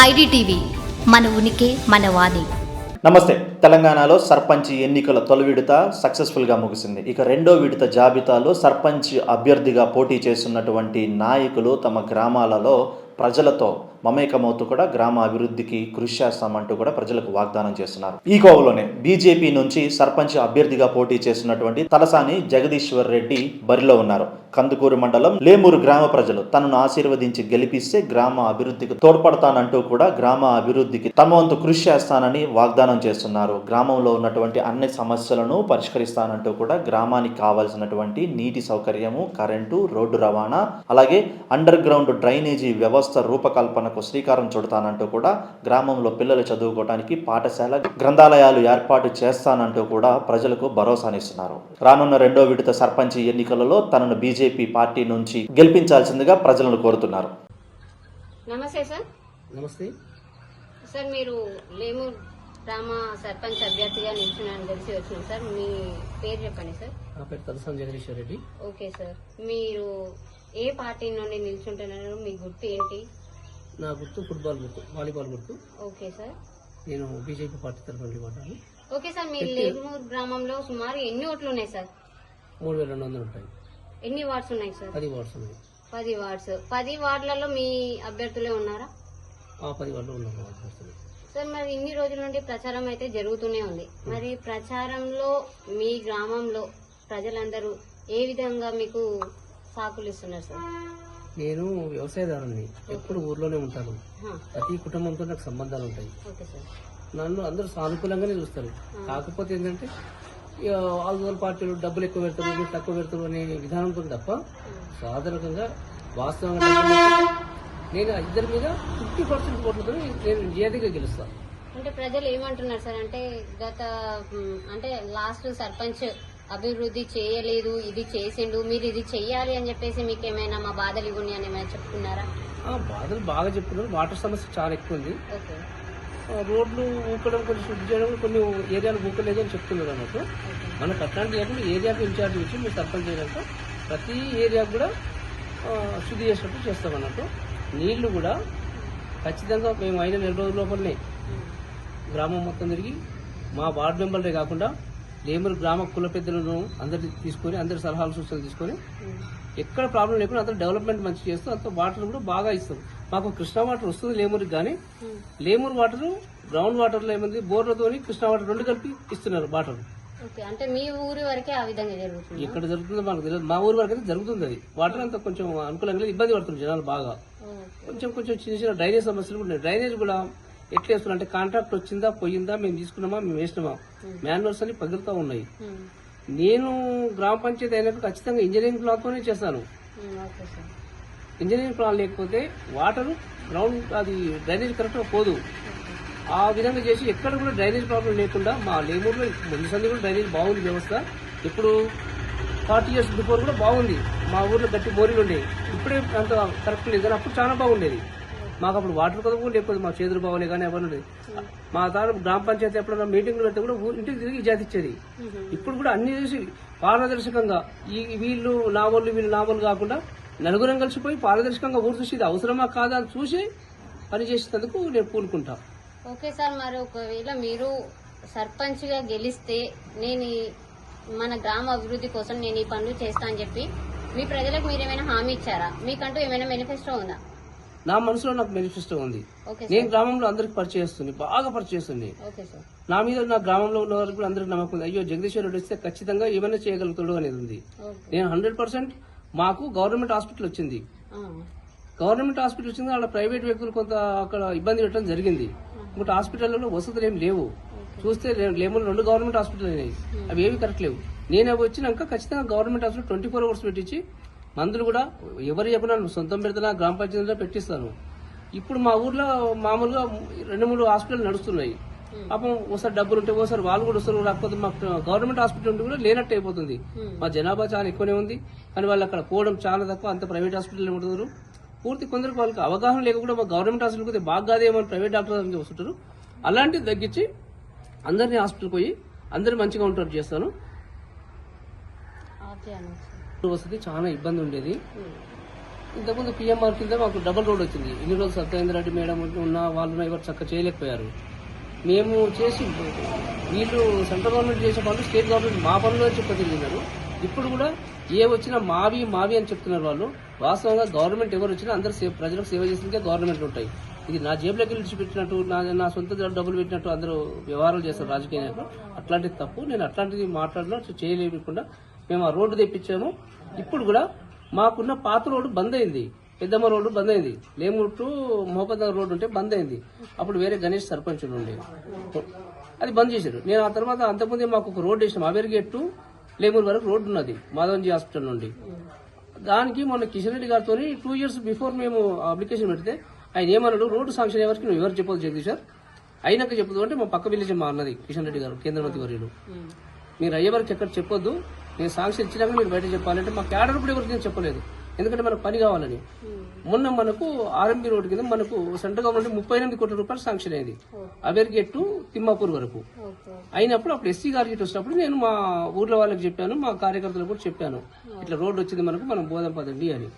IDTV మన ఉనికి మన వాణి. నమస్తే. తెలంగాణలో సర్పంచ్ ఎన్నికల తొలి విడత సక్సెస్ఫుల్గా ముగిసింది. ఇక రెండో విడత జాబితాలో సర్పంచ్ అభ్యర్థిగా పోటీ చేస్తున్నటువంటి నాయకులు తమ గ్రామాలలో ప్రజలతో మమేకమవుతూ కూడా గ్రామ అభివృద్ధికి కృషి చేస్తామంటూ కూడా ప్రజలకు వాగ్దానం చేస్తున్నారు. ఈ కోవలోనే బీజేపీ నుంచి సర్పంచ్ అభ్యర్థిగా పోటీ చేస్తున్నటువంటి తలసాని జగదీశ్వర్ రెడ్డి బరిలో ఉన్నారు. కందుకూరు మండలం లేమూరు గ్రామ ప్రజలు తనను ఆశీర్వదించి గెలిపిస్తే గ్రామ అభివృద్ధికి తోడ్పడతానంటూ కూడా గ్రామ అభివృద్ధికి తమ వంతు కృషి చేస్తానని వాగ్దానం చేస్తున్నారు. గ్రామంలో ఉన్నటువంటి అన్ని సమస్యలను పరిష్కరిస్తానంటూ కూడా గ్రామానికి కావాల్సినటువంటి నీటి సౌకర్యము కరెంటు రోడ్డు రవాణా అలాగే అండర్ గ్రౌండ్ డ్రైనేజీ వ్యవస్థ రూపకల్పన రూపకల్పనకు శ్రీకారం చుడతానంటూ కూడా గ్రామంలో పిల్లలు చదువుకోవడానికి పాఠశాల గ్రంథాలయాలు ఏర్పాటు చేస్తానంటూ కూడా ప్రజలకు భరోసానిస్తున్నారు. రానున్న రెండో విడత సర్పంచ్ ఎన్నికలలో తనను బీజేపీ పార్టీ నుంచి గెలిపించాల్సిందిగా ప్రజలను కోరుతున్నారు. నమస్తే సార్. నమస్తే. సార్ మీరు లేమూర్ గ్రామ సర్పంచ్ అభ్యర్థిగా నిల్చున్నాను తెలిసి వచ్చినాం సార్. మీ పేరు చెప్పండి సార్. నా పేరు జగదీశ్వర్ రెడ్డి. Okay sir. మీరు ఏ పార్టీ నుండి నిల్చుంటున్నారు? మీ గుర్తు ఏంటి? నా గుర్తు ఫుట్బాల్ గుర్తు వాలీబాల్ గుర్తు. Okay sir. నేను బీజేపీ పార్టీ తరఫు నుండి మాట్లాడాను ఓకే సార్ మీ లేమూర్ గ్రామంలో సుమారు ఎన్ని ఓట్లు ఉన్నాయి సార్? మూడు వేల రెండు వందలు ఉంటాయి. ఎన్ని వార్డ్స్ ఉన్నాయి సార్? పది వార్డ్స్ ఉన్నాయి. పది వార్డ్స్. పది వార్డులలో మీ అభ్యర్థులే ఉన్నారా? ఆ పది వార్డులు అభ్యర్థులు. సార్ మరి ఇన్ని రోజుల నుండి ప్రచారం అయితే జరుగుతూనే ఉంది. మరి ప్రచారంలో మీ గ్రామంలో ప్రజలందరూ ఏ విధంగా మీకు సాకులు ఇస్తున్నారు సార్? నేను వ్యవసాయదారుని ఎప్పుడు ఊర్లోనే ఉంటాను. ప్రతి కుటుంబంతో నాకు సంబంధాలు ఉంటాయి. నన్ను అందరూ సానుకూలంగానే చూస్తారు. కాకపోతే ఏంటంటే ఆల్గోల్ పార్టీలు డబ్బులు ఎక్కువ పెడతారు మీరు తక్కువ పెడతారు అనే విధానంతో తప్ప సాధారణంగా వాస్తవంగా నేను ఇద్దరి మీద ఫిఫ్టీ పర్సెంట్ ఓట్లతో నేను నిజాయితీగా గెలుస్తాను అంటే ప్రజలు ఏమంటున్నారు సార్? అంటే గత అంటే లాస్ట్ సర్పంచ్ అభివృద్ధి చేయలేదు ఇది చేసిండు మీరు ఇది చెయ్యాలి అని చెప్పేసి మీకు ఏమైనా మా బాధలు ఇవ్వండి అని ఏమైనా చెప్పుకున్నారా? ఆ, బాధలు బాగా చెప్తున్నారు వాటర్ సమస్య చాలా ఎక్కువ ఉంది రోడ్లు ఊకడం కొంచెం శుద్ధి చేయడం కొన్ని ఏరియాలు ఊకలేదు అని చెప్తున్నారు అన్నట్టు. మనకు అట్లాంటి లేకుండా ఏరియాకు ఇన్ఛార్జ్ ఇచ్చి మీరు సర్పంచ్ చేయడంతో ప్రతి ఏరియాకు కూడా శుద్ధి చేసినట్టు చేస్తాం అన్నట్టు. నీళ్ళు కూడా ఖచ్చితంగా మేము అయిన నెల రోజుల లోపలనే గ్రామం మొత్తం తిరిగి మా వార్డు మెంబర్లే కాకుండా లేమూరు గ్రామ కుల పెద్దలను అందరిని తీసుకొని అందరి సలహాలు సూచనలు తీసుకొని ఎక్కడ ప్రాబ్లం లేకుండా అంత డెవలప్మెంట్ మంచి చేస్తూ అంత వాటర్ కూడా బాగా ఇస్తాం మాకు కృష్ణా వాటర్ వస్తుంది లేమూరికి కానీ లేమూరు వాటర్ గ్రౌండ్ వాటర్లో ఏమైంది? బోర్లతో కృష్ణా వాటర్ రెండు కలిపి ఇస్తున్నారు వాటర్ అంటే మీ ఊరి వరకే ఆ విధంగా జరుగుతుంది. ఎక్కడ జరుగుతుందో మనకు తెలియదు. మా ఊరి వరకు అయితే జరుగుతుంది అది. వాటర్ అంతా కొంచెం అనుకూలంగా ఇబ్బంది పడుతున్నారు జనాలు బాగా. కొంచెం కొంచెం చిన్న చిన్న డ్రైనేజ్ సమస్యలు కూడా ఉన్నాయి. డ్రైనేజ్ కూడా ఎట్లా వేస్తున్నారు అంటే కాంట్రాక్ట్ వచ్చిందా పోయిందా మేము తీసుకున్నామా మేము వేసినామా? మాన్యువల్స్ అని పగులుతూ ఉన్నాయి. నేను గ్రామ పంచాయతీ అయినప్పుడు ఖచ్చితంగా ఇంజనీరింగ్ ప్లాన్తోనే చేస్తాను. ఇంజనీరింగ్ ప్లాన్ లేకపోతే వాటర్ గ్రౌండ్ అది డ్రైనేజ్ కరెక్ట్గా పోదు. ఆ విధంగా చేసి ఎక్కడ కూడా డ్రైనేజ్ ప్రాబ్లం లేకుండా మా లేమూరులో ముందు సంది కూడా డ్రైనేజ్ బాగుంది వ్యవస్థ. ఇప్పుడు ఫార్టీ ఇయర్స్ బిఫోర్ కూడా బాగుంది. మా ఊర్లో గట్టి బోరీలు ఉండేవి. ఇప్పుడే అంత కరెక్ట్ లేదు కానీ అప్పుడు చాలా బాగుండేది. మాకు అప్పుడు వాటర్ కూడా లేకపోతే మా చేతులు బాగోలే కానీ ఎవరు మా తాను గ్రామ పంచాయతీ ఎప్పుడైనా మీటింగ్లు పెడితే కూడా ఇంటికి తిరిగి ఇజాతి ఇచ్చేది. ఇప్పుడు కూడా అన్ని చూసి పారదర్శకంగా ఈ వీళ్ళు నా వాళ్ళు వీళ్ళు నా వాళ్ళు కాకుండా నలుగురం కలిసిపోయి పారదర్శకంగా ఊరు చూసి ఇది అవసరమా కాదా అని చూసి పని చేసేందుకు నేను పూనుకుంటా. ఓకే సార్ మరి ఒకవేళ మీరు సర్పంచ్గా గెలిస్తే నేను మన గ్రామ అభివృద్ధి కోసం నేను ఈ పనులు చేస్తా అని చెప్పి మీ ప్రజలకు మీరు ఏమైనా హామీ ఇచ్చారా? మీకంటూ ఏమైనా మేనిఫెస్టో ఉందా? నా మనసులో నాకు మేనిఫెస్టో ఉంది. నేను గ్రామంలో అందరికి పరిచయం చేస్తుంది బాగా పరిచయం చేస్తుంది. ఓకే సార్ నా మీద నా గ్రామంలో ఉన్న వారికి కూడా అందరికి నమ్మకం ఉంది. అయ్యో జగదీశ్వర్ రెడ్డి వస్తే ఖచ్చితంగా ఏమైనా చేయగలుగుతాడు అనేది ఉంది. నేను హండ్రెడ్ పర్సెంట్ మాకు గవర్నమెంట్ హాస్పిటల్ వచ్చింది. గవర్నమెంట్ హాస్పిటల్ వచ్చింది అక్కడ ప్రైవేట్ వ్యక్తులు కొంత అక్కడ ఇబ్బంది పెట్టడం జరిగింది. ఇంకోటి హాస్పిటల్లో వసతులు ఏం లేవు. చూస్తే లేమూరు రెండు గవర్నమెంట్ హాస్పిటల్ అయినాయి. అవి ఏవి కరెక్ట్ లేవు నేను అవి వచ్చినాక ఖచ్చితంగా government hospital twenty four hours పెట్టించి మందులు కూడా ఎవరు చెప్పినా సొంతం పెడతా గ్రామ పంచాయతీలో పెట్టిస్తాను ఇప్పుడు మా ఊర్లో మామూలుగా రెండు మూడు హాస్పిటల్ నడుస్తున్నాయి. పాపం ఒకసారి డబ్బులు ఉంటే ఒకసారి వాళ్ళు కూడా వస్తారు. రాకపోతే మాకు గవర్నమెంట్ హాస్పిటల్ ఉంటే కూడా లేనట్టు అయిపోతుంది. మా జనాభా చాలా ఎక్కువనే ఉంది. కానీ వాళ్ళు అక్కడ పోవడం చాలా తక్కువ. అంత ప్రైవేట్ హాస్పిటల్ ఉంటున్నారు పూర్తి కొందరికి వాళ్ళకి అవగాహన లేక కూడా మా గవర్నమెంట్ హాస్పిటల్కి పోతే బాగా అని ప్రైవేట్ డాక్టర్ దగ్గరికి వస్తుంటారు. అలాంటివి తగ్గించి అందరినీ హాస్పిటల్కి పోయి అందరు మంచిగా ఉంటారు చేస్తాను. వసతి చాలా ఇబ్బంది ఉండేది. ఇంతకుముందు పిఎంఆర్ కింద మాకు డబుల్ రోడ్ వచ్చింది. ఇన్ని రోజులు సత్యేంద్ర రెడ్డి మేడం ఉన్న వాళ్ళు ఎవరు చక్క చేయలేకపోయారు. మేము చేసి వీళ్ళు సెంట్రల్ గవర్నమెంట్ చేసే పనులు స్టేట్ గవర్నమెంట్ మా పనులు చెప్పి తిరిగినారు. ఇప్పుడు కూడా ఏ వచ్చినా మావి మావి అని చెప్తున్నారు వాళ్ళు. వాస్తవంగా గవర్నమెంట్ ఎవరు వచ్చినా అందరూ ప్రజలకు సేవ చేసిందే గవర్నమెంట్ ఉంటాయి. ఇది నా జేబులోకి విడిచిపెట్టినట్టు నా నా సొంత డబ్బులు పెట్టినట్టు అందరూ వ్యవహారాలు చేస్తారు రాజకీయ నాయకులు. అట్లాంటిది తప్పు. నేను అట్లాంటిది మాట్లాడినా చేయలేకుండా మేము ఆ రోడ్డు తెప్పించాము. ఇప్పుడు కూడా మాకున్న పాత రోడ్డు బంద్ అయింది. పెద్దమ్మ రోడ్డు బంద్ అయింది. లేమూరు టు మోపద రోడ్డు ఉంటే బంద్ అయింది. అప్పుడు వేరే గణేష్ సర్పంచులు ఉండే అది బంద్ చేశారు. నేను ఆ తర్వాత అంతకుముందే మాకు ఒక రోడ్డు వేసిన. అవేర్ గేట్ టు లేమూరు వరకు రోడ్డు ఉన్నది. మాధవన్జీ హాస్పిటల్ నుండి. దానికి మొన్న కిషన్ రెడ్డి గారితో టూ ఇయర్స్ బిఫోర్ మేము అప్లికేషన్ పెడితే ఆయన ఏమన్నాడు? రోడ్డు శాంక్షన్ ఎవరికి నువ్వు ఎవరు చెప్పదు జగదీష్ అయినాక చెప్పదు అంటే మా పక్క విలేజ్ మా అన్నది కిషన్ రెడ్డి గారు కేంద్ర మంత్రి వర్యులు మీరు అయ్యే వరకు ఎక్కడ చెప్పొద్దు. నేను సాంక్షన్ ఇచ్చినాక మీరు బయట చెప్పాలంటే మా క్యాడర్ కూడా ఎవరికి నేను చెప్పలేదు. ఎందుకంటే మనకు పని కావాలని. మొన్న మనకు ఆర్ఎంబి రోడ్డు కింద మనకు సెంట్రల్ గవర్నమెంట్ ముప్పై ఎనిమిది కోట్ల రూపాయలు శాంక్షన్ అయింది. అవేర్గేట్ టు తిమ్మాపూర్ వరకు. అయినప్పుడు అప్పుడు ఎస్సీ గారికి ఇటు వచ్చినప్పుడు నేను మా ఊర్లో వాళ్ళకి చెప్పాను మా కార్యకర్తలకు కూడా చెప్పాను. ఇట్లా రోడ్డు వచ్చింది మనకు మనం బోధం పదండి అని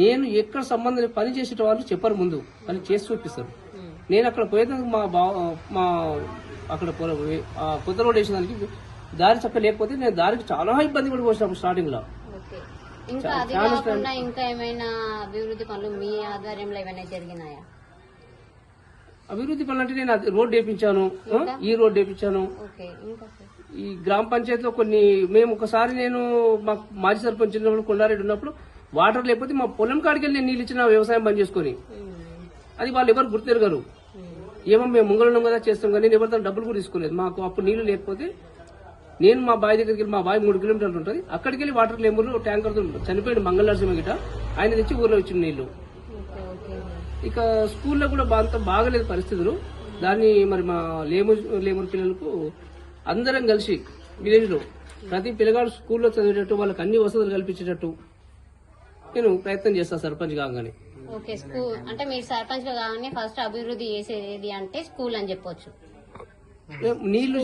నేను ఎక్కడ సంబంధం పని చేసేట వాళ్ళు చెప్పరు ముందు. పని చేసి చూపిస్తారు. నేను అక్కడ పోయేందుకు మా బా మా అక్కడ కొత్త రోడ్ వేసిన దానికి దారి చక్క లేకపోతే నేను దారికి చాలా ఇబ్బంది పడి పోసినప్పుడు స్టార్టింగ్లో ఇంకా అది కాకుండా ఇంకా ఏమైనా అభివృద్ధి పనులు మీ ఆధ్వర్యంలో ఏమైనా జరిగినాయా? అభివృద్ధి పనులు అంటే నేను రోడ్ వేయించాను ఈ రోడ్ సార్? ఈ గ్రామ పంచాయతీలో కొన్ని మేము ఒకసారి నేను మా మాజీ సర్పంచ్ ఉన్నప్పుడు కొండారెడ్డి ఉన్నప్పుడు వాటర్ లేకపోతే మా పొలం కాడికి వెళ్ళి నేను నీళ్ళు ఇచ్చిన వ్యవసాయం బంద్ చేసుకొని. అది వాళ్ళు ఎవరు గుర్తెరగరు ఏమో మేము ముంగళం కదా చేస్తాం కానీ నేను ఎవరితో డబ్బులు కూడా తీసుకోలేదు. మాకు అప్పుడు నీళ్ళు లేకపోతే నేను మా బావి దగ్గరికి వెళ్ళి మా బావి మూడు కిలోమీటర్లు ఉంటుంది. అక్కడికి వెళ్ళి వాటర్ లేములు ట్యాంకర్ చనిపోయిన మంగళ గిట. ఆయన తెచ్చి ఊర్లో వచ్చిన నీళ్ళు. ఇక స్కూల్లో కూడా అంత బాగలేదు పరిస్థితులు. దాన్ని మరి మా లేము లేమూరు పిల్లలకు అందరం కలిసి విలేజ్లో ప్రతి పిల్లగాడు స్కూల్లో చదివేటట్టు వాళ్ళకి అన్ని వసతులు కల్పించేటట్టు నేను ప్రయత్నం చేస్తాను సర్పంచ్ కాగానే. ఓకే స్కూల్ అంటే మీరు సర్పంచ్ కాగానే ఫస్ట్ అభివృద్ధి చేసేది అంటే స్కూల్ అని చెప్పొచ్చు. నీళ్ళు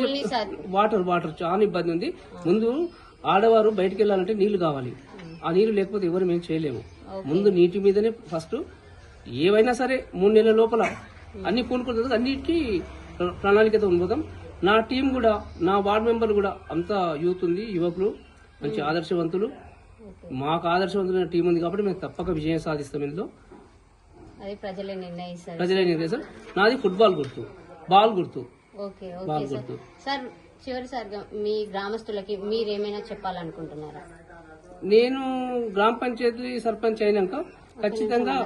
వాటర్ వాటర్ చాలా ఇబ్బంది ఉంది. ముందు ఆడవారు బయటికి వెళ్ళాలంటే నీళ్ళు కావాలి. ఆ నీళ్ళు లేకపోతే ఎవరు మేము చేయలేము. ముందు నీటి మీదనే ఫస్ట్. ఏవైనా సరే మూడు నెలల లోపల అన్ని పూనుకుంటుంది అన్నిటికీ ప్ర- ప్రణాళికతో ఉండిపోతాం. నా టీం కూడా నా వార్డ్ మెంబర్ కూడా అంతా యూత్ ఉంది యువకులు మంచి ఆదర్శవంతులు. మాకు ఆదర్శవంతులైన టీం ఉంది కాబట్టి మేము తప్పక విజయం సాధిస్తాం ఇందులో. ప్రజలే నిర్ణయిస్తారు. ప్రజలే నిర్దేశం నాది ఫుట్బాల్ గుర్తు బాల్ గుర్తు. Okay okay sir. సార్ చివరిసారిగా మీ గ్రామస్తులకి మీరేమైనా చెప్పాలనుకుంటున్నారా? నేను గ్రామ పంచాయతీ సర్పంచ్ అయినాక ఖచ్చితంగా.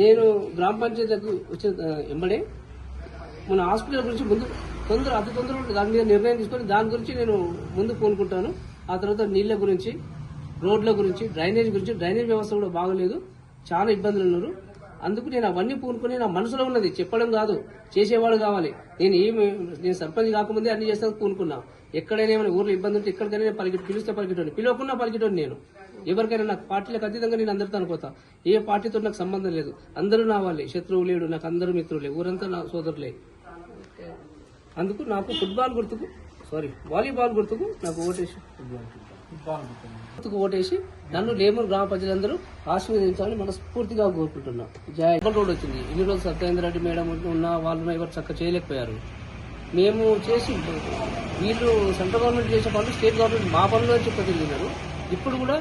నేను గ్రామ పంచాయతీలకు వచ్చిన ఎంబడే. మన హాస్పిటల్ గురించి ముందు తొందర అతి తొందరగా దాని మీద నిర్ణయం తీసుకొని దాని గురించి నేను ముందు కోనుకుంటాను ఆ తర్వాత నీళ్ళ గురించి రోడ్ల గురించి డ్రైనేజ్ గురించి డ్రైనేజ్ వ్యవస్థ కూడా బాగలేదు. చాలా ఇబ్బందులు ఉన్నారు. అందుకు నేను అవన్నీ పూనుకొని నా మనసులో ఉన్నది. చెప్పడం కాదు చేసేవాడు కావాలి. నేను ఏమి నేను సర్పంచ్ కాకముందే అన్ని చేస్తాను పూనుకున్నా. ఎక్కడైనా ఏమైనా ఊర్లో ఇబ్బంది ఉంటే ఎక్కడికైనా నేను పలికి పిలిస్తే పలికిటోని పిలవకుండా పలికిటోని నేను. ఎవరికైనా నాకు పార్టీలకు అతీతంగా నేను అందరితో అనుకోతా. ఏ పార్టీతో నాకు సంబంధం లేదు. అందరూ నా వాళ్ళే. శత్రువు లేడు నాకు అందరూ మిత్రులే. ఊరంతా నా సోదరులే. అందుకు నాకు ఫుట్బాల్ గుర్తుకు సారీ వాలీబాల్ గుర్తుకు నాకు ఓటేసి గుర్తుకు ఓటేసి నన్ను లేమూరు గ్రామ ప్రజలందరూ ఆశీర్వదించాలని మనస్ఫూర్తిగా కోరుకుంటున్నాం. జయ రోడ్ వచ్చింది. ఇన్ని రోజులు సత్యేంద్ర రెడ్డి మేడం ఉన్న వాళ్ళు ఎవరు చక్క చేయలేకపోయారు. మేము చేసి వీళ్ళు సెంట్రల్ గవర్నమెంట్ చేసే పనులు స్టేట్ గవర్నమెంట్ మా పనులు చెప్పి తిరిగినారు. ఇప్పుడు కూడా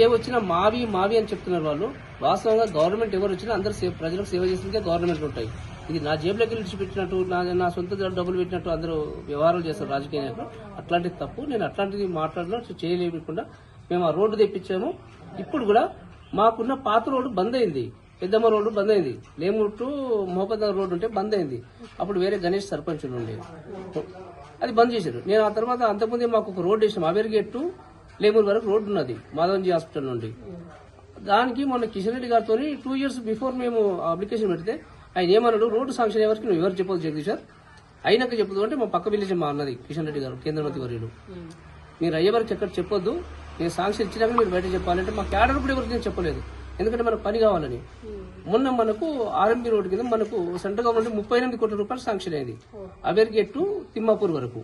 ఏ వచ్చినా మావి మావి అని చెప్తున్నారు వాళ్ళు. వాస్తవంగా గవర్నమెంట్ ఎవరు వచ్చినా అందరూ సేవ ప్రజలకు సేవ చేసిందే గవర్నమెంట్ ఉంటాయి. ఇది నా జేబులోకి విడిచిపెట్టినట్టు నా నా సొంత డబ్బులు పెట్టినట్టు అందరూ వ్యవహారాలు చేస్తారు రాజకీయ నాయకులు. అట్లాంటిది తప్పు. నేను అట్లాంటిది మాట్లాడడం చేయలేకుండా మేము ఆ రోడ్డు తెప్పించాము. ఇప్పుడు కూడా మాకున్న పాత రోడ్డు బంద్ అయింది. పెద్దమ్మ రోడ్డు బంద్ అయింది. లేమూరు టు రోడ్డు ఉంటే బంద్ అయింది. అప్పుడు వేరే గణేష్ సర్పంచులు ఉండే. అది బంద్ చేశారు. నేను ఆ తర్వాత అంతకుముందే మాకు ఒక రోడ్డు వేసాం అవేర్ గేట్ టు లేమూరు వరకు రోడ్డు ఉన్నది. మాధవన్జీ హాస్పిటల్ నుండి. దానికి మొన్న కిషన్ రెడ్డి గారితో టూ ఇయర్స్ బిఫోర్ మేము అప్లికేషన్ పెడితే ఆయన ఏమన్నాడు? రోడ్డు శాంక్షన్ ఎవరికి నువ్వు ఎవరు చెప్పదు జగదీష్ అయినాక చెప్పదు అంటే మా పక్క విలేజ్ మా అన్నది కిషన్ రెడ్డి గారు కేంద్ర మంత్రి వర్యులు మీరు అయ్యే వరకు ఎక్కడ చెప్పొద్దు. నేను శాంక్షన్ ఇచ్చినాక మీరు బయట చెప్పాలంటే మా క్యాడర్ కూడా ఎవరికి నేను చెప్పలేదు. ఎందుకంటే మనకు పని కావాలని. మొన్న మనకు ఆర్ఎంపీ రోడ్ కింద మనకు సెంట్రల్ గవర్నమెంట్ ముప్పై ఎనిమిది కోట్ల రూపాయలు శాంక్షన్ అయింది. అవేర్గేట్ టు తిమ్మాపూర్ వరకు.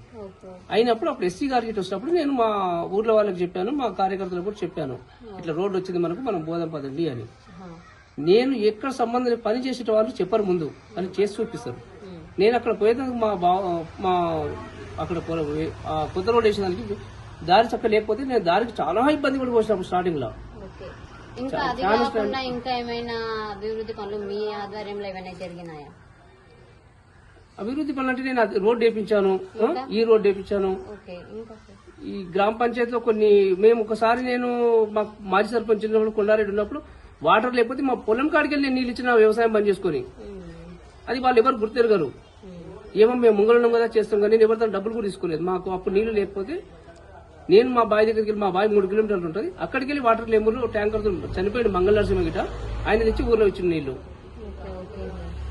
అయినప్పుడు అప్పుడు ఎస్సీ గారికి వచ్చినప్పుడు నేను మా ఊర్లో వాళ్ళకి చెప్పాను మా కార్యకర్తలకు కూడా చెప్పాను. ఇట్లా రోడ్డు వచ్చింది మనకు మనం బోధం పదండి అని. ఆహా. నేను ఎక్కడ సంబంధం పని చేసే వాళ్ళు చెప్పరు ముందు. అని చేసి చూపిస్తారు. నేను అక్కడ పోయేందుకు మా బా మా అక్కడ కొత్త రోడ్ వేసేదానికి దారి చక్క లేకపోతే నేను దారికి చాలా ఇబ్బంది కూడా పోసినప్పుడు స్టార్టింగ్లో. ఓకే. ఇంకా అది కాకుండా ఇంకా ఏమైనా అభివృద్ధి పనులు మీ ఆధ్వర్యంలో ఏమైనా జరిగినాయా? అభివృద్ధి పనులు అంటే నేను రోడ్ వేపించాను ఈ రోడ్ వేపించాను. ఈ గ్రామ పంచాయతీలో కొన్ని మేము ఒకసారి నేను మా మాజీ సర్పంచ్ ఉన్నప్పుడు కొండారెడ్డి ఉన్నప్పుడు వాటర్ లేకపోతే మా పొలం కాడికి వెళ్ళి నేను నీళ్ళు ఇచ్చిన వ్యవసాయం బంద్ చేసుకొని. అది వాళ్ళు ఎవరు గుర్తెరగరు. ఏమో మేము ముంగళం కదా చేస్తాం కానీ నేను ఎవరితో డబ్బులు కూడా తీసుకోలేదు. మాకు అప్పుడు నీళ్ళు లేకపోతే నేను మా బావి దగ్గరికి వెళ్ళి మా బావి మూడు కిలోమీటర్లు ఉంటుంది. అక్కడికి వెళ్ళి వాటర్ లేమూరు ట్యాంకర్ చనిపోయిన మంగళ నరసింహ గిట ఆయన తెచ్చి ఊర్లో వచ్చిన నీళ్ళు.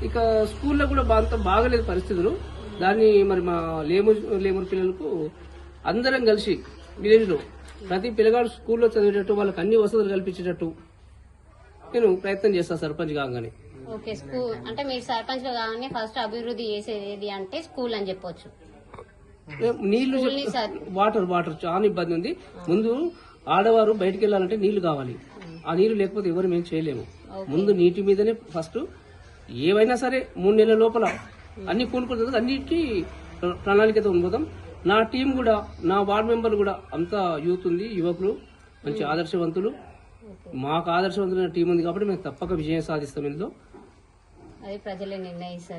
ఇక స్కూల్లో కూడా అంత బాగలేదు పరిస్థితులు. దాన్ని మరి మా లేమూరు లేమూరు పిల్లలకు అందరం కలిసి విలేజ్లో ప్రతి పిల్లగాడు స్కూల్లో చదివేటట్టు వాళ్ళకి అన్ని వసతులు కల్పించేటట్టు నేను ప్రయత్నం చేస్తాను సర్పంచ్ కాగానే. ఓకే స్కూల్ అంటే మీరు సర్పంచ్ కాగానే ఫస్ట్ అభివృద్ధి చేసేది అంటే స్కూల్ అని చెప్పొచ్చు. నీళ్ళు వాటర్ వాటర్ చాలా ఇబ్బంది ఉంది. ముందు ఆడవారు బయటికి వెళ్ళాలంటే నీళ్ళు కావాలి. ఆ నీళ్ళు లేకపోతే ఎవరు మేము చేయలేము. ముందు నీటి మీదనే ఫస్ట్. ఏవైనా సరే మూడు నెలల లోపల అన్ని పూనుకుంటుంది అన్నిటికీ ప్ర- ప్రణాళికతో ఉండిపోతాం. నా టీం కూడా నా వార్డ్ మెంబర్ కూడా అంతా యూత్ ఉంది యువకులు మంచి ఆదర్శవంతులు. మాకు ఆదర్శవంతులైన టీం ఉంది కాబట్టి మేము తప్పక విజయం సాధిస్తాం ఇందులో.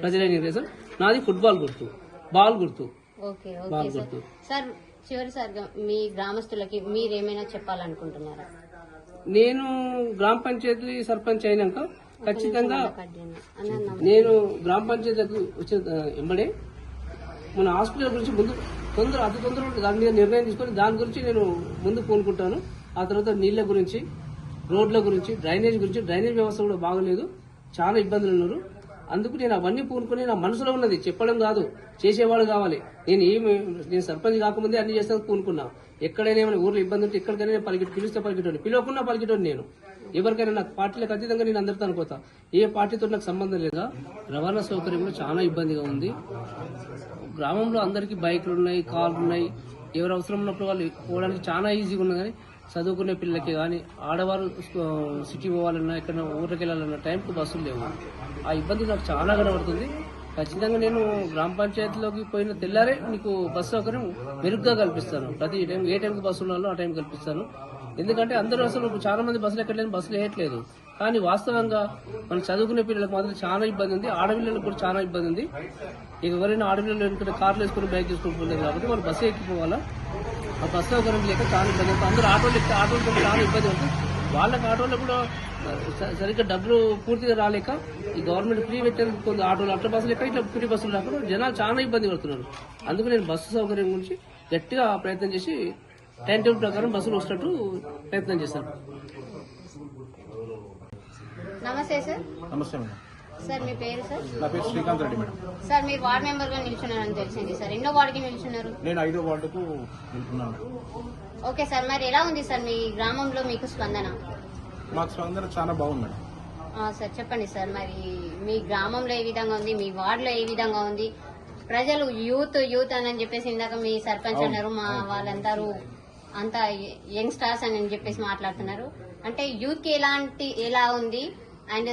ప్రజలే నిర్ణయిస్తారు. ప్రజలే నాది ఫుట్బాల్ గుర్తు బాల్ గుర్తు. Okay okay sir. సార్ చివరిసారిగా మీ గ్రామస్తులకి మీరేమైనా చెప్పాలనుకుంటున్నారా? నేను గ్రామ పంచాయతీ సర్పంచ్ అయినాక ఖచ్చితంగా నేను గ్రామ పంచాయతీలకు వచ్చిన ఆ, వెంబడే మన హాస్పిటల్ గురించి ముందు తొందర అతి తొందరగా దాని మీద నిర్ణయం తీసుకొని దాని గురించి నేను ముందు పూనుకుంటాను ఆ తర్వాత నీళ్ళ గురించి రోడ్ల గురించి డ్రైనేజ్ గురించి డ్రైనేజ్ వ్యవస్థ కూడా బాగలేదు. చాలా ఇబ్బందులు ఉన్నారు. అందుకు నేను అవన్నీ పూనుకొని నా మనసులో ఉన్నది. చెప్పడం కాదు చేసేవాడు కావాలి. నేను ఏమి నేను సర్పంచ్ కాకముందే అన్ని చేస్తాను పూనుకున్నా. ఎక్కడైనా ఏమైనా ఊర్లో ఇబ్బంది ఉంటే ఎక్కడికైనా నేను పలికి పిలిస్తే పలికిటోని పిలవకుండా పలికిటోని నేను. ఎవరికైనా నాకు పార్టీలకు అతీతంగా నేను అందరితో అనుకోతా. ఏ పార్టీతో నాకు సంబంధం లేదా? రవాణా సౌకర్యం కూడా చాలా ఇబ్బందిగా ఉంది. గ్రామంలో అందరికీ బైక్లు ఉన్నాయి కార్లు ఉన్నాయి ఎవరు అవసరం ఉన్నప్పుడు వాళ్ళు పోవడానికి చాలా ఈజీగా ఉన్నది. కానీ చదువుకునే పిల్లలకి కానీ ఆడవారు సిటీ పోవాలన్నా ఎక్కడ ఊరికి వెళ్ళాలన్నా టైంకి బస్సులు లేవు. ఆ ఇబ్బంది నాకు చాలా కనబడుతుంది. ఖచ్చితంగా నేను గ్రామ పంచాయతీలోకి పోయిన తెల్లారే నీకు బస్సు సౌకర్యం మెరుగ్గా కల్పిస్తాను. ప్రతి టైం ఏ టైంకి బస్సు ఉండాలో ఆ టైం కల్పిస్తాను. ఎందుకంటే అందరూ అసలు చాలా మంది బస్సులు ఎక్కట్లేదు బస్సులు వేయట్లేదు. కానీ వాస్తవంగా మనం చదువుకునే పిల్లలకు మాత్రం చాలా ఇబ్బంది ఉంది. ఆడపిల్లలకు కూడా చాలా ఇబ్బంది ఉంది. ఇక ఎవరైనా ఆడపిల్లలు ఎందుకంటే కార్లు వేసుకుని బైక్ తీసుకుని పోలేదు కాబట్టి వాళ్ళు బస్సు ఎక్కిపోవాలా? ఆ బస్సు సౌకర్యం లేక చాలా ఇబ్బంది అవుతుంది. అందరూ ఆటోలు ఎక్కి ఆటోలతో చాలా ఇబ్బంది అవుతుంది. వాళ్ళకి ఆటోలో కూడా స- సరిగ్గా డబ్బులు పూర్తిగా రాలేక ఈ గవర్నమెంట్ ఫ్రీ పెట్టేందుకు కొంత ఆటోలు అట్లా బస్సులు ఎక్క ఇట్లా ఫ్రీ బస్సులు రాకుండా జనాలు చాలా ఇబ్బంది పడుతున్నారు. అందుకు నేను బస్సు సౌకర్యం గురించి గట్టిగా ప్రయత్నం చేసి టైం టేబుల్ ప్రకారం బస్సులు వచ్చినట్టు ప్రయత్నం చేస్తాను నమస్తే సార్. నమస్తే మేడం. సార్ మీ పేరు సార్? నా పేరు శ్రీకాంత్ రెడ్డి మేడం. సార్ మీరు వార్డ్ మెంబర్గా నిల్చున్నారని తెలిసింది సార్. ఎన్నో వార్డుకి నిల్చున్నారు? నేను ఐదో వార్డుకు వెళ్తున్నాను ఓకే సార్ మరి ఎలా ఉంది సార్ మీ గ్రామంలో మీకు స్పందన? మాకు స్పందన చాలా బాగుంది మేడం. ఆ, సార్ చెప్పండి సార్ మరి మీ గ్రామంలో ఏ విధంగా ఉంది? మీ వార్డులో ఏ విధంగా ఉంది? ప్రజలు యూత్ యూత్ అని చెప్పేసి ఇందాక మీ సర్పంచ్ అన్నారు మా వాళ్ళందరూ అంతా యంగ్ స్టార్స్ అని చెప్పేసి మాట్లాడుతున్నారు. అంటే యూత్కి ఎలాంటి ఎలా ఉంది? అండ్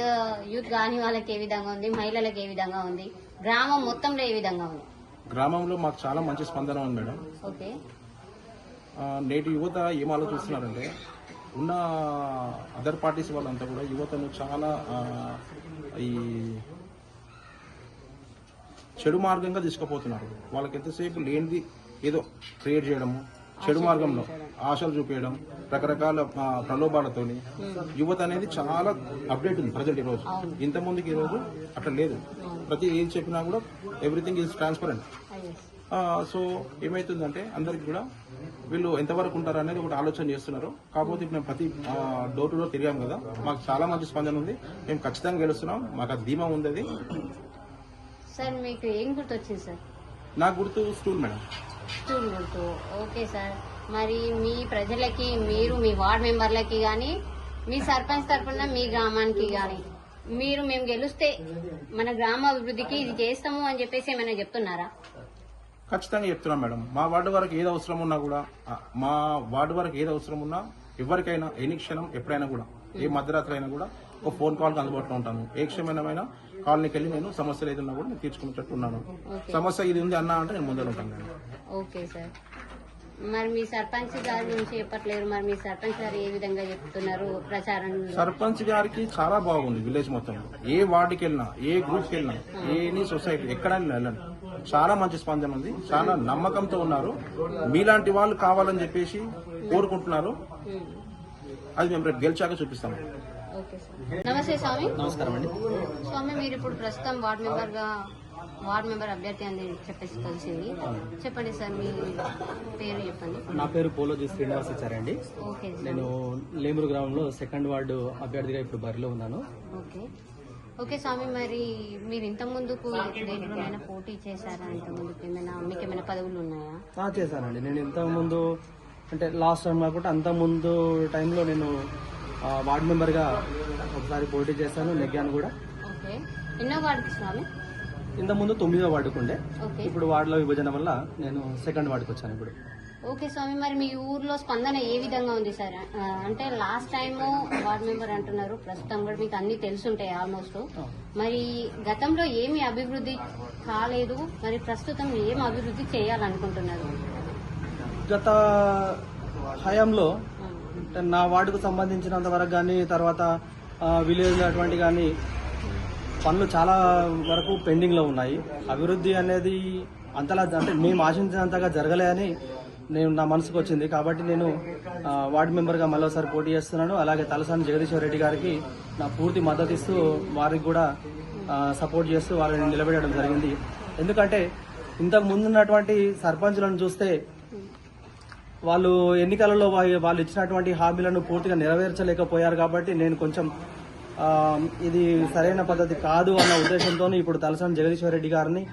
యూత్ కాని వాళ్ళకి ఏ విధంగా ఉంది? మహిళలకు ఏ విధంగా ఉంది? గ్రామం మొత్తంలో ఏ విధంగా ఉంది? గ్రామంలో మాకు చాలా మంచి స్పందన ఉంది మేడం. ఓకే. నేటి యువత ఏం ఆలోచిస్తున్నారంటే ఉన్న అదర్ పార్టీస్ వాళ్ళంతా కూడా యువతను చాలా ఈ చెడు మార్గంగా తీసుకుపోతున్నారు. వాళ్ళకి ఎంతసేపు లేనిది ఏదో క్రియేట్ చేయడము చెడు మార్గంలో. ఆశలు చూపించడం రకరకాల ఆ, ప్రలోభాలతోని యువత అనేది చాలా అప్డేట్ ఉంది ప్రజెంట్ ఈ రోజు ఇంత ముందుకి ఈ రోజు అట్లా లేదు. ప్రతి ఏం చెప్పినా కూడా ఎవ్రీథింగ్ ఈజ్ ట్రాన్స్పరెంట్ సో ఏమైతుందంటే అందరికి కూడా వీళ్ళు ఎంతవరకు ఉంటారు అనేది ఒకటి ఆలోచన చేస్తున్నారు. కాకపోతే ఇప్పుడు మేము ప్రతి డోర్ టు డోర్ తిరిగాం కదా. మాకు చాలా మంచి స్పందన ఉంది. మేము ఖచ్చితంగా గెలుస్తున్నాం. మాకు అది ధీమా ఉంది అది సార్ మీకు ఏం గుర్తొచ్చింది సార్ నాకు గుర్తు స్కూల్ మేడం స్కూల్ గుర్తు. ఓకే సార్ మరి మీ ప్రజలకి మీరు మీ వార్డ్ మెంబర్లకి కానీ మీ సర్పంచ్ తరపున మీ గ్రామానికి గాని మీరు మేము గెలిస్తే మన గ్రామ అభివృద్ధికి ఇది చేస్తాము అని చెప్పేసి ఏమైనా చెప్తున్నారా? ఖచ్చితంగా చెప్తున్నాం మేడం. మా వార్డు వరకు ఏది అవసరం ఉన్నా కూడా మా వార్డు వరకు ఏది అవసరం ఉన్నా ఎవరికైనా ఎన్ని క్షణం ఎప్పుడైనా కూడా ఏ మధ్యరాత్రి అయినా కూడా ఒక ఫోన్ కాల్కి అందుబాటులో ఉంటాను. ఏ క్షణమైనా కాలనీకి వెళ్ళి నేను సమస్యలు ఏదైనా కూడా నేను తీర్చుకునేటట్టు ఉన్నాను. సమస్య ఇది ఉంది అన్నా అంటే నేను ముందర ఉంటాను ఓకే సార్. మరి మీ సర్పంచ్ గారి గురించి చెప్పట్లేరు. మరి మీ సర్పంచ్ గారు ఏ విధంగా చెప్తున్నారు? ప్రచారం సర్పంచ్ గారికి చాలా బాగుంది విలేజ్ మొత్తం. ఏ వార్డుకి వెళ్ళినా ఏ గ్రూప్కి వెళ్ళినా ఎనీ సొసైటీ ఎక్కడైనా వెళ్ళండి. చాలా మంచి స్పందన ఉంది. చాలా నమ్మకంతో ఉన్నారు. మీలాంటి వాళ్ళు కావాలని చెప్పేసి కోరుకుంటున్నారు. అది మేము రేపు గెలిచాక చూపిస్తాము. Okay sir. నమస్తే స్వామి. నమస్కారం అండి. స్వామి మీరు ఇప్పుడు ప్రస్తుతం వార్డ్ మెంబర్గా వార్డ్ మెంబర్ అభ్యర్థి అని చెప్పేసి తెలిసింది చెప్పండి సార్ మీ పేరు చెప్పండి. నా పేరు పోలోజీ శ్రీనివాసాచార్య అండి ఓకే నేను లేమూరు గ్రామంలో సెకండ్ వార్డు అభ్యర్థిగా ఇప్పుడు బరిలో ఉన్నాను. ఓకే. ఓకే స్వామి మరి మీరు ఇంత ముందుకు దేనికైనా పోటీ చేశారా? ఇంత ముందుకు ఏమైనా మీకు ఏమైనా పదవులు ఉన్నాయా? చేశానండి. నేను ఇంత ముందు అంటే లాస్ట్ టైం కాకుండా అంత ముందు టైంలో నేను వార్డు మెంబర్గా ఒకసారి పోటీ చేశాను నెగ్గాను కూడా. ఓకే. ఎన్నో వార్డుకి స్వామి? ఇంత ముందు తొమ్మిదో వార్డుకు ఉండే ఓకే. ఇప్పుడు వార్డులో విభజన వల్ల నేను సెకండ్ వార్డుకి వచ్చాను ఇప్పుడు. ఓకే స్వామి మరి మీ ఊర్లో స్పందన ఏ విధంగా ఉంది సార్? ఆ, అంటే లాస్ట్ టైం వార్డ్ మెంబర్ అంటున్నారు. ప్రస్తుతం కూడా మీకు అన్ని తెలుసుంటాయి ఆల్మోస్ట్. మరి గతంలో ఏమి అభివృద్ధి కాలేదు. మరి ప్రస్తుతం ఏం అభివృద్ధి చేయాలనుకుంటున్నారు? గత హయాంలో అంటే నా వార్డుకు సంబంధించినంత వరకు కానీ తర్వాత విలేజ్ అటువంటి కానీ పనులు చాలా వరకు పెండింగ్లో ఉన్నాయి. అభివృద్ధి అనేది అంతలా అంటే మేము ఆశించినంతగా జరగలే అని నేను నా మనసుకు వచ్చింది. కాబట్టి నేను వార్డు మెంబర్గా మరోసారి పోటీ చేస్తున్నాను. అలాగే తలసాని జగదీశ్వర్ రెడ్డి గారికి నా పూర్తి మద్దతు ఇస్తూ వారికి కూడా సపోర్ట్ చేస్తూ వారిని నిలబెట్టడం జరిగింది. ఎందుకంటే ఇంతకు ముందున్నటువంటి సర్పంచులను చూస్తే వాళ్ళు ఎన్నికలలో వాళ్ళు ఇచ్చినటువంటి హామీలను పూర్తిగా నెరవేర్చలేకపోయారు. కాబట్టి నేను కొంచెం ఇది సరైన పద్ధతి కాదు అన్న ఉద్దేశంతో ఇప్పుడు తలసాని జగదీశ్వర్ రెడ్డి గారిని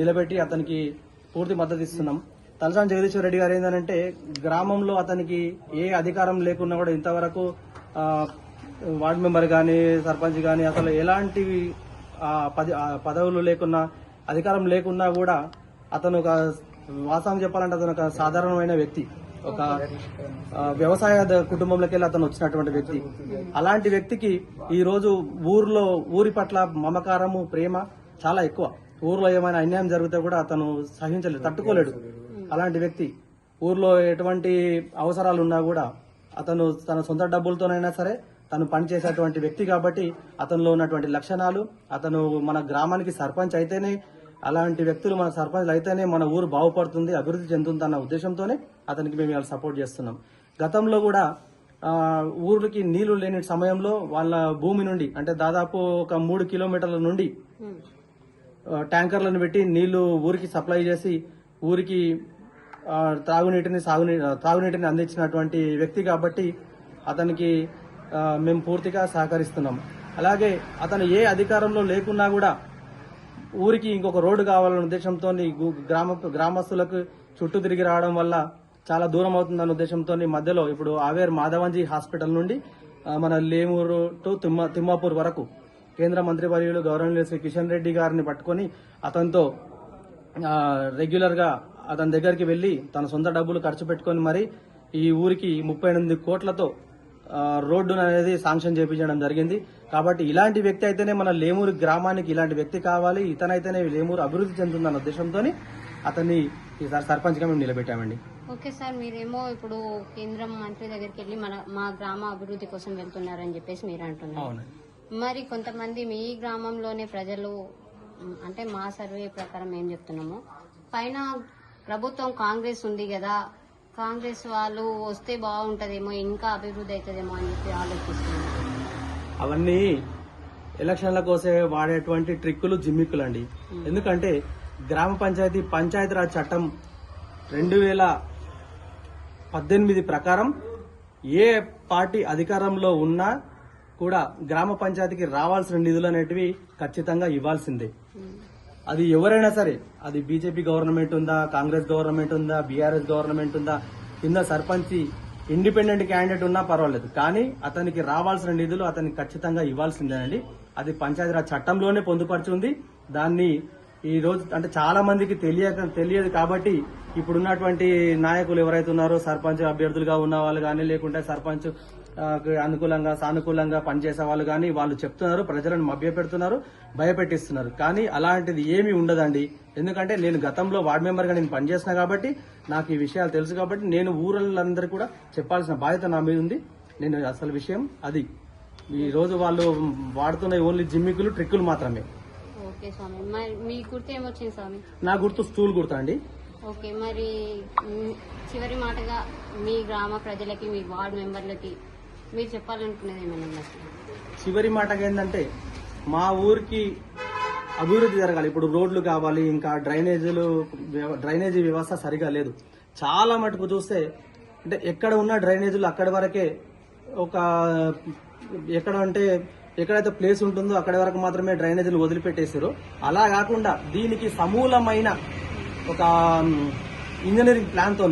నిలబెట్టి అతనికి పూర్తి మద్దతు ఇస్తున్నాం. తలసాని జగదీశ్వర్ రెడ్డి గారు ఏంటంటే గ్రామంలో అతనికి ఏ అధికారం లేకున్నా కూడా ఇంతవరకు వార్డ్ వార్డు మెంబర్ కానీ సర్పంచ్ కానీ అసలు ఎలాంటివి పదవులు లేకున్నా అధికారం లేకున్నా కూడా అతను ఒక వాస్తవం చెప్పాలంటే అతను ఒక సాధారణమైన వ్యక్తి. ఒక వ్యవసాయ కుటుంబంలోకి వెళ్ళి అతను వచ్చినటువంటి వ్యక్తి. అలాంటి వ్యక్తికి ఈరోజు ఊర్లో ఊరి పట్ల మమకారము ప్రేమ చాలా ఎక్కువ. ఊర్లో ఏమైనా అన్యాయం జరిగితే కూడా అతను సహించలేడు తట్టుకోలేడు. అలాంటి వ్యక్తి ఊర్లో ఎటువంటి అవసరాలు ఉన్నా కూడా అతను తన సొంత డబ్బులతోనైనా సరే తను పనిచేసేటువంటి వ్యక్తి కాబట్టి అతనిలో ఉన్నటువంటి లక్షణాలు అతను మన గ్రామానికి సర్పంచ్ అయితేనే అలాంటి వ్యక్తులు మన సర్పంచ్లు అయితేనే మన ఊరు బాగుపడుతుంది అభివృద్ధి చెందుతుంది అన్న ఉద్దేశంతోనే అతనికి మేము ఇలా సపోర్ట్ చేస్తున్నాం. గతంలో కూడా ఊర్లకి నీళ్ళు లేని సమయంలో వాళ్ళ భూమి నుండి అంటే దాదాపు ఒక మూడు కిలోమీటర్ల నుండి ట్యాంకర్లను పెట్టి నీళ్ళు ఊరికి సప్లై చేసి ఊరికి త్రాగునీటిని సాగునీ త్రాగునీటిని అందించినటువంటి వ్యక్తి కాబట్టి అతనికి మేము పూర్తిగా సహకరిస్తున్నాం. అలాగే అతను ఏ అధికారంలో లేకున్నా కూడా ఊరికి ఇంకొక రోడ్డు కావాలనే ఉద్దేశంతో గ్రామ గ్రామస్తులకు చుట్టూ తిరిగి రావడం వల్ల చాలా దూరం అవుతుందన్న ఉద్దేశంతో మధ్యలో ఇప్పుడు ఆవేర్ మాధవంజీ హాస్పిటల్ నుండి మన లేమూరు టు తిమ్మ తిమ్మాపూర్ వరకు కేంద్ర మంత్రి వర్యులు గౌరవనీయులు శ్రీ కిషన్ రెడ్డి గారిని పట్టుకొని అతనితో రెగ్యులర్గా రెగ్యులర్గా అతని దగ్గరికి వెళ్ళి తన సొంత డబ్బులు ఖర్చు పెట్టుకొని మరి ఈ ఊరికి ముప్పై ఎనిమిది కోట్లతో రోడ్డును అనేది శాంక్షన్ చేపించడం జరిగింది. కాబట్టి ఇలాంటి వ్యక్తి అయితేనే మన లేమూరు గ్రామానికి ఇలాంటి వ్యక్తి కావాలి. ఇతనైతేనే లేమూరు అభివృద్ధి చెందుతుందన్న ఉద్దేశంతో అతన్ని ఈసారి సర్పంచ్గా మేము నిలబెట్టామండి. ఓకే సార్ మీరేమో ఇప్పుడు కేంద్రం మంత్రి దగ్గరికి వెళ్ళి మన మా గ్రామ అభివృద్ధి కోసం వెళ్తున్నారని చెప్పేసి మీరు అంటున్నారు. మరి కొంతమంది మీ గ్రామంలోనే ప్రజలు అంటే మా సర్వే ప్రకారం ఏం చెప్తున్నాము? పైన ప్రభుత్వం కాంగ్రెస్ ఉంది కదా కాంగ్రెస్ వాళ్ళు వస్తే బాగుంటదేమో ఇంకా అభివృద్ధి అవుతుందేమో అని చెప్పి ఆలోచిస్తున్నారు. అవన్నీ ఎలక్షన్ల కోసే వాడేటువంటి ట్రిక్కులు జిమ్మిక్కులు అండి ఎందుకంటే గ్రామ పంచాయతీ పంచాయతీరాజ్ చట్టం రెండు వేల పద్దెనిమిది ప్రకారం ఏ పార్టీ అధికారంలో ఉన్నా కూడా గ్రామ పంచాయతీకి రావాల్సిన నిధులు అనేటివి ఖచ్చితంగా ఇవ్వాల్సిందే. అది ఎవరైనా సరే అది బీజేపీ గవర్నమెంట్ ఉందా కాంగ్రెస్ గవర్నమెంట్ ఉందా బీఆర్ఎస్ గవర్నమెంట్ ఉందా కింద సర్పంచ్ ఇండిపెండెంట్ క్యాండిడేట్ ఉన్నా పర్వాలేదు. కానీ అతనికి రావాల్సిన నిధులు అతనికి ఖచ్చితంగా ఇవ్వాల్సిందేనండి. అది పంచాయతీరాజ్ చట్టంలోనే పొందుపరిచి ఉంది. దాన్ని ఈ రోజు అంటే చాలా మందికి తెలియక తెలియదు కాబట్టి ఇప్పుడున్నటువంటి నాయకులు ఎవరైతే ఉన్నారో సర్పంచ్ అభ్యర్థులుగా ఉన్న వాళ్ళు కానీ లేకుంటే సర్పంచ్ అనుకూలంగా సానుకూలంగా పనిచేసే వాళ్ళు కానీ వాళ్ళు చెప్తున్నారు ప్రజలను మభ్యపెడుతున్నారు భయపెట్టిస్తున్నారు. కానీ అలాంటిది ఏమీ ఉండదండి. ఎందుకంటే నేను గతంలో వార్డు మెంబర్గా నేను పనిచేసిన కాబట్టి నాకు ఈ విషయాలు తెలుసు కాబట్టి నేను ఊరలందరూ కూడా చెప్పాల్సిన బాధ్యత నా మీద ఉంది. నేను అసలు విషయం అది. ఈ రోజు వాళ్ళు వాడుతున్న ఓన్లీ జిమ్మికులు ట్రిక్కులు మాత్రమే. ఓకే స్వామి. మరి మీ గుర్తు ఏమొచ్చింది స్వామి? నా గుర్తు స్టూల్ గుర్తా అండి? ఓకే మరి మ్, చివరి మాటగా మీ గ్రామ ప్రజలకి మీ వార్డు మెంబర్లకి మీరు చెప్పాలనుకునేది ఏమైనా ఉందా స్వామి? చివరి మాటగా ఏంటంటే మా ఊరికి అభివృద్ధి జరగాలి. ఇప్పుడు రోడ్లు కావాలి ఇంకా డ్రైనేజీలు వ్యవ- డ్రైనేజీ వ్యవస్థ సరిగా లేదు. చాలా మటుకు చూస్తే అంటే ఎక్కడ ఉన్న డ్రైనేజీలు అక్కడి వరకే ఒక ఎక్కడ అంటే ఎక్కడైతే ప్లేస్ ఉంటుందో అక్కడి వరకు మాత్రమే డ్రైనేజీలు వదిలిపెట్టేశారు. అలా కాకుండా దీనికి సమూలమైన ఒక ఇంజనీరింగ్ ప్లాన్తో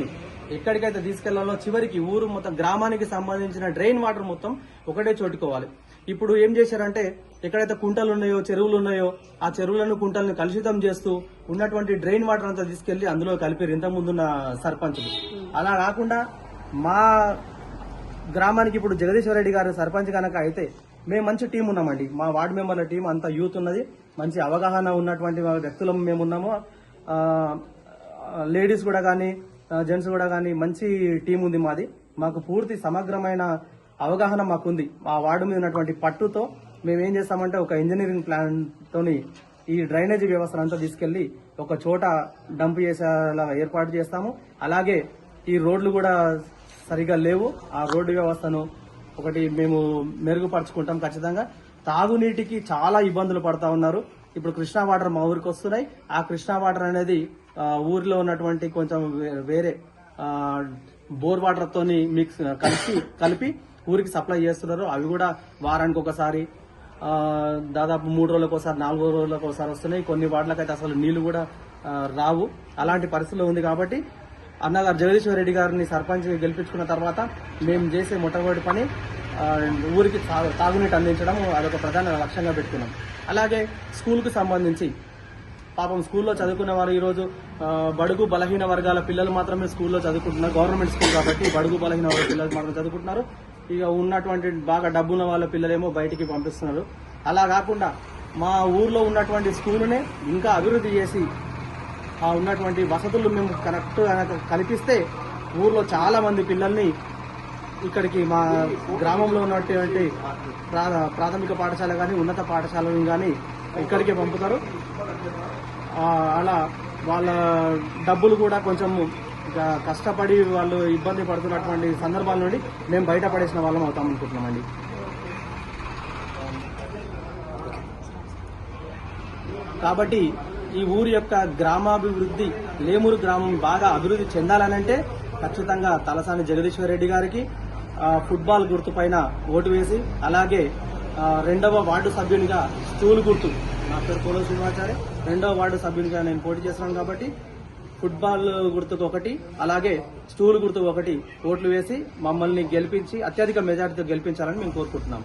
ఎక్కడికైతే తీసుకెళ్ళాలో చివరికి ఊరు మొత్తం గ్రామానికి సంబంధించిన డ్రైన్ వాటర్ మొత్తం ఒకటే చోటుకోవాలి ఇప్పుడు ఏం చేశారంటే ఎక్కడైతే కుంటలు ఉన్నాయో చెరువులు ఉన్నాయో ఆ చెరువులను కుంటలను కలుషితం చేస్తూ ఉన్నటువంటి డ్రైన్ వాటర్ అంతా తీసుకెళ్ళి అందులో కలిపారు ఇంత ముందున్న సర్పంచులు. అలా కాకుండా మా గ్రామానికి ఇప్పుడు జగదీశ్వర రెడ్డి గారు సర్పంచ్ కనుక అయితే మేము మంచి టీం ఉన్నామండి. మా వార్డు మెంబర్ల టీం అంతా యూత్ ఉన్నది. మంచి అవగాహన ఉన్నటువంటి వ్యక్తులం మేము ఉన్నాము. లేడీస్ కూడా కానీ జెంట్స్ కూడా కానీ మంచి టీం ఉంది మాది. మాకు పూర్తి సమగ్రమైన అవగాహన మాకుంది. మా వార్డు మీద ఉన్నటువంటి పట్టుతో మేము ఏం చేస్తామంటే ఒక ఇంజనీరింగ్ ప్లాన్ తోని ఈ డ్రైనేజీ వ్యవస్థను అంతా తీసుకెళ్ళి ఒక చోట డంప్ చేసేలా ఏర్పాటు చేస్తాము. అలాగే ఈ రోడ్లు కూడా సరిగా లేవు. ఆ రోడ్డు వ్యవస్థను ఒకటి మేము మెరుగుపరుచుకుంటాం ఖచ్చితంగా. తాగునీటికి చాలా ఇబ్బందులు పడతా ఉన్నారు. ఇప్పుడు కృష్ణా వాటర్ మా ఊరికి వస్తున్నాయి. ఆ కృష్ణా వాటర్ అనేది ఊరిలో ఉన్నటువంటి కొంచెం వే- వేరే బోర్ వాటర్ తోని మిక్స్ కలిసి కలిపి ఊరికి సప్లై చేస్తున్నారు. అవి కూడా వారానికి ఒకసారి దాదాపు మూడు రోజులకు ఒకసారి నాలుగు రోజులకు ఒకసారి వస్తున్నాయి. కొన్ని వాటిలకైతే అసలు నీళ్ళు కూడా రావు. అలాంటి పరిస్థితులు ఉంది కాబట్టి అన్నగారు జగదీశ్వర రెడ్డి గారిని సర్పంచ్ గెలిపించుకున్న తర్వాత మేము చేసే మొట్టమొదటి పని ఊరికి తాగునీటి అందించడం అదొక ప్రధాన లక్ష్యంగా పెట్టుకున్నాం. అలాగే స్కూల్కు సంబంధించి పాపం స్కూల్లో చదువుకునే వారు ఈరోజు బడుగు బలహీన వర్గాల పిల్లలు మాత్రమే స్కూల్లో చదువుకుంటున్నారు గవర్నమెంట్ స్కూల్ కాబట్టి బడుగు బలహీన వర్గాల పిల్లలు మాత్రం చదువుకుంటున్నారు. ఇక ఉన్నటువంటి బాగా డబ్బున్న వాళ్ళ పిల్లలేమో బయటికి పంపిస్తున్నారు. అలా కాకుండా మా ఊర్లో ఉన్నటువంటి స్కూలునే ఇంకా అభివృద్ధి చేసి ఉన్నటువంటి వసతులు మేము కరెక్ట్ కల్పిస్తే ఊర్లో చాలా మంది పిల్లల్ని ఇక్కడికి మా గ్రామంలో ఉన్నటువంటి ప్రాథమిక పాఠశాల కానీ ఉన్నత పాఠశాలను కానీ ఇక్కడికే పంపుతారు. అలా వాళ్ళ డబ్బులు కూడా కొంచెం కష్టపడి వాళ్ళు ఇబ్బంది పడుతున్నటువంటి సందర్భాల నుండి మేము బయటపడేసిన వాళ్ళం అవుతాం అనుకుంటున్నామండి. కాబట్టి ఈ ఊరి యొక్క గ్రామాభివృద్ధి లేమూరు గ్రామం బాగా అభివృద్ధి చెందాలనంటే ఖచ్చితంగా తలసాని జగదీశ్వర రెడ్డి గారికి ఫుట్బాల్ గుర్తు పైన ఓటు వేసి అలాగే రెండవ వార్డు సభ్యునిగా స్టూల్ గుర్తు నా పేరు పోలో శ్రీనివాచారి రెండవ వార్డు సభ్యునిగా నేను పోటీ చేస్తున్నాను కాబట్టి ఫుట్బాల్ గుర్తుకు ఒకటి అలాగే స్టూల్ గుర్తుకు ఒకటి ఓట్లు వేసి మమ్మల్ని గెలిపించి అత్యధిక మెజార్టీతో గెలిపించాలని మేము కోరుకుంటున్నాం.